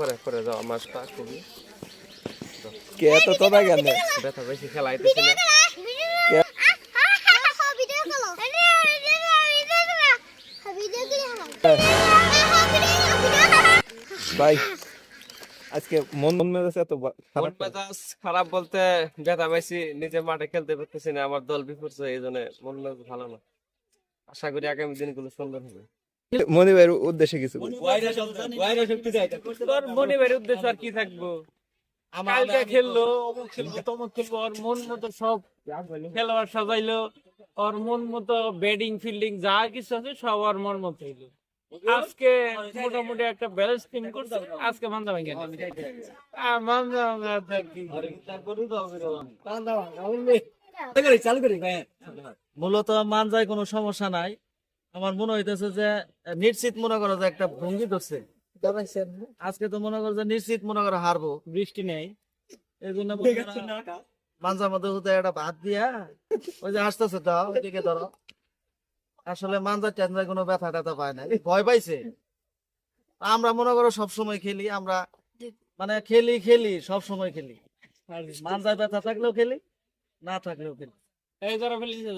পরে পরে যাও খুবই কে এত কেন? ব্যথা বেশি খেলাইতেছি না ভাই আজকে মন মন মেজাজ এত মন খারাপ মেজাজ খারাপ বলতে ব্যথা পাইছি নিজে মাঠে খেলতে পারতেছি না আমার দল বিপর্যয় এই জন্য মন মেজাজ ভালো না। আশা করি আগামী দিনগুলো সুন্দর হবে। মনি ভাইয়ের উদ্দেশ্যে কিছু মনিবের উদ্দেশ্য আর কি থাকব? কালকে খেললো অমুক খেলব তমুক খেলব ওর মন মতো সব খেলোয়াড় সাজাইলো ওর মন মতো ব্যাটিং ফিল্ডিং যা কিছু আছে সব ওর মন মতো হইল। আজকে মোটামুটি একটা ব্যালেন্স টিম করছে আজকে মান্দা ভাঙ্গে মান্দা মূলত মানজায় কোনো সমস্যা নাই। আমার মনে হইতেছে যে নিশ্চিত মনে করো যে একটা ভঙ্গি ধরছে। আজকে তো মনে করো যে নিশ্চিত মনে করো হারবো। বৃষ্টি নেই। এই জন্য মানজার মধ্যে হতে একটা ভাত দিয়া ওই যে আসতেছে তো ওইদিকে ধরো। আসলে মানজার টেনজার কোনো ব্যথা ট্যাথা পায় না ভয় পাইছে। আমরা মনে করো সবসময় খেলি আমরা মানে খেলি খেলি সব সময় খেলি মানজার ব্যথা থাকলেও খেলি না থাকলেও খেলি। এই যারা ফেলিছে